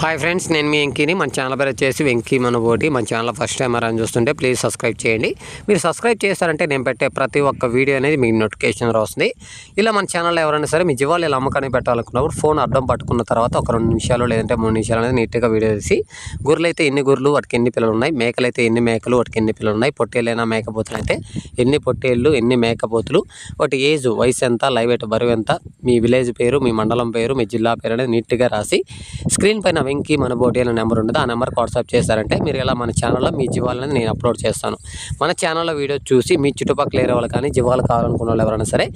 Hi friends నేను మీ వెంకీని. మన channel పేరు వచ్చేసి వెంకీ మనబోటి. మన ఛానల్ ఫస్ట్ టైం అని చూస్తుంటే ప్లీజ్ సబ్స్క్రైబ్ చేయండి. మీరు సబ్స్క్రైబ్ చేస్తారంటే నేను పెట్టే ప్రతి ఒక్క వీడియో అనేది మీకు నోటిఫికేషన్ వస్తుంది. ఇలా మన ఛానల్లో ఎవరైనా సరే మీ జీవాలు ఇలా అమ్మకాన్ని పెట్టాలనుకున్నప్పుడు ఫోన్ అడ్డం పట్టుకున్న తర్వాత ఒక రెండు నిమిషాలు లేదంటే మూడు నిమిషాలు అనేది నీట్గా వీడియో తీసి గుర్రెలు అయితే ఎన్ని గుర్రెలు వాటికి ఎన్ని పిల్లలు ఉన్నాయి మేకలు అయితే ఎన్ని మేకలు వాటికి ఎన్ని పిల్లలు ఉన్నాయి పొట్టేళ్ళైనా మేకపోతులు అయితే ఎన్ని పొట్టేళ్ళు ఎన్ని మేకపోతులు వాటి ఏజ్ వయసు ఎంత లైవ్ వెయిట్ బరువు ఎంత మీ విలేజ్ పేరు మీ మండలం పేరు మీ జిల్లా పేరు అనేది నీట్గా రాసి స్క్రీన్ పైన వెంకీ మన బోటి అనే నెంబర్ ఉంటుంది ఆ నెంబర్కి వాట్సాప్ చేశారంటే మీరు ఇలా మన ఛానల్లో మీ జీవాలని నేను అప్లోడ్ చేస్తాను. మన ఛానల్లో వీడియో చూసి మీ చుట్టుపక్కల ఏరే వాళ్ళు కానీ జీవాలు కావాలనుకున్న వాళ్ళు ఎవరైనా సరే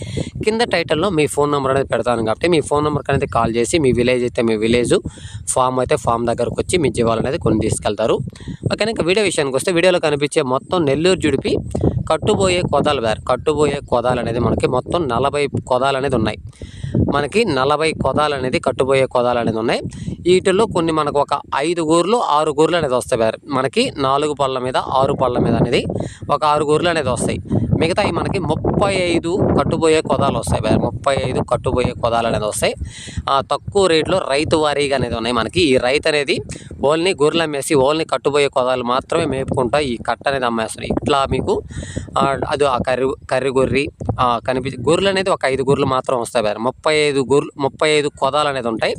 కింద టైటిల్లో మీ ఫోన్ నెంబర్ అనేది పెడతాను కాబట్టి మీ ఫోన్ నెంబర్కి అనేది కాల్ చేసి మీ విలేజ్ అయితే మీ విలేజ్ ఫామ్ అయితే ఫామ్ దగ్గరకు వచ్చి మీ జీవాలు అనేది కొన్ని తీసుకెళ్తారు. ఓకే ఇంకా వీడియో విషయానికి వస్తే వీడియోలో కనిపించే మొత్తం నెల్లూరు జుడిపి కట్టుబోయే కొదాలు వేరు కట్టుబోయే కొదాలు అనేది మనకి మొత్తం నలభై కొదాలు అనేది ఉన్నాయి. మనకి నలభై కొదాలు అనేది కట్టుబోయే కొదాలు అనేది ఉన్నాయి. వీటిల్లో కొన్ని కొన్ని మనకు ఒక ఐదు గూర్లు ఆరు గూర్లు అనేది వస్తాయి మనకి నాలుగు పళ్ళ మీద ఆరు పళ్ళ మీద అనేది ఒక ఆరు గూర్లు అనేది వస్తాయి. మిగతాయి మనకి ముప్పై ఐదు కట్టుబోయే కొదాలు వస్తాయి వేరు ముప్పై ఐదు కట్టుబోయే కొదాలు అనేది వస్తాయి. తక్కువ రేట్లో రైతు వారీగా అనేది ఉన్నాయి మనకి. ఈ రైతు అనేది ఓన్లీ గొర్రెలు అమ్మేసి ఓన్లీ కట్టుబోయే కొదాలు మాత్రమే మేపుకుంటా ఈ కట్ట అనేది అమ్మేస్తారు ఇట్లా మీకు అది ఆ కర్రీ కర్రీ గొర్రె కనిపి గొర్రెలు అనేది ఒక ఐదు గొర్రెలు మాత్రం వస్తాయి వేరు ముప్పై ఐదు గొర్రెలు ముప్పై ఐదు కొదాలు అనేది ఉంటాయి.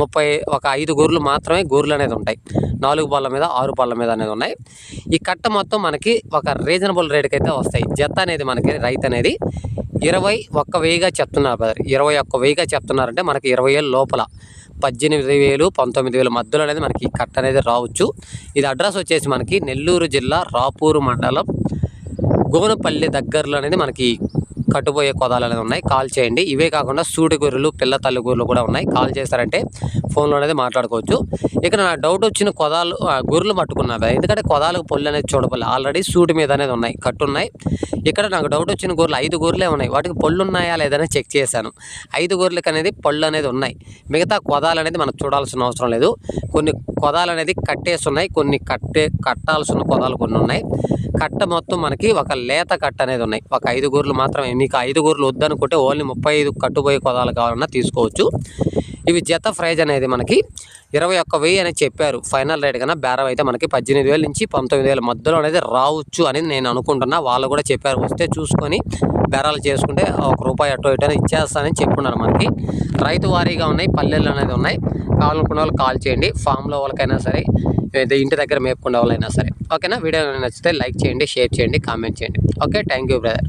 ముప్పై ఒక ఐదు గొర్రెలు మాత్రమే గొర్రెలు అనేది ఉంటాయి. నాలుగు పళ్ళ మీద ఆరు పళ్ళ మీద అనేది ఉన్నాయి. ఈ కట్ట మొత్తం మనకి ఒక రీజనబుల్ రేట్కి అయితే వస్తాయి. జత అనేది మనకి రైతు అనేది ఇరవై ఒక్క వెయ్యిగా చెప్తున్నారు బ్రదర్. ఇరవై ఒక్క వెయ్యిగా చెప్తున్నారంటే మనకి ఇరవై ఏళ్ళ లోపల. పద్దెనిమిది వేలు పంతొమ్మిది వేల మధ్యలో అనేది మనకి కట్ కట్ట అనేది రావచ్చు. ఇది అడ్రస్ వచ్చేసి మనకి నెల్లూరు జిల్లా రాపూరు మండలం గోనపల్లి దగ్గరలో అనేది మనకి కట్టుపోయే కోదాలు అనేది ఉన్నాయి. కాల్ చేయండి. ఇవే కాకుండా సూడి గొర్రెలు పిల్ల తల్లి గొర్రెలు కూడా ఉన్నాయి. కాల్ చేస్తారంటే ఫోన్లో అనేది మాట్లాడుకోవచ్చు. ఇక్కడ నా డౌట్ వచ్చిన కొదాలు ఆ, గొర్రెలు పట్టుకున్నది ఎందుకంటే కొదాలకు పొల్లు అనేది చూడపల్లి. ఆల్రెడీ సూటి మీద అనేది ఉన్నాయి. కట్టున్నాయి. ఇక్కడ నాకు డౌట్ వచ్చిన గొర్రెలు ఐదు గొర్రెలే ఉన్నాయి. వాటికి పళ్ళు ఉన్నాయా లేదని చెక్ చేశాను. ఐదు గొర్రెలకి అనేది పళ్ళు అనేది ఉన్నాయి. మిగతా కొదాలు అనేది మనం చూడాల్సిన అవసరం లేదు. కొన్ని కొదాలు అనేది కట్టేసి ఉన్నాయి కొన్ని కట్టే కట్టాల్సిన కొదాలు కొన్ని ఉన్నాయి. కట్ట మొత్తం మనకి ఒక లేత కట్ట అనేది ఉన్నాయి. ఒక ఐదు గొర్రెలు మాత్రమే మీకు ఐదు వద్దనుకుంటే ఓన్లీ ముప్పై ఐదు కట్టుబోయే కొదాలు కావాలన్నా తీసుకోవచ్చు. ఇవి జత ప్రైజ్ అనేది మనకి ఇరవై ఒక్క వెయ్యి అనేది చెప్పారు. ఫైనల్ రేట్ కన్నా బేరం అయితే మనకి పద్దెనిమిది వేల నుంచి పంతొమ్మిది వేల మధ్యలో అనేది రావచ్చు అనేది నేను అనుకుంటున్నా. వాళ్ళు కూడా చెప్పారు వస్తే చూసుకొని బేరాలు చేసుకుంటే ఒక రూపాయి అటు ఇటు ఇచ్చేస్తానని చెప్పున్నారు మనకి. రైతు వారీగా ఉన్నాయి పల్లెలు అనేది ఉన్నాయి. కావాలనుకున్న వాళ్ళు కాల్ చేయండి. ఫామ్లో వాళ్ళకైనా సరే ఇంటి దగ్గర మేపుకునే వాళ్ళైనా సరే. ఓకేనా? వీడియో నచ్చితే లైక్ చేయండి షేర్ చేయండి కామెంట్ చేయండి. ఓకే? Thank you brother.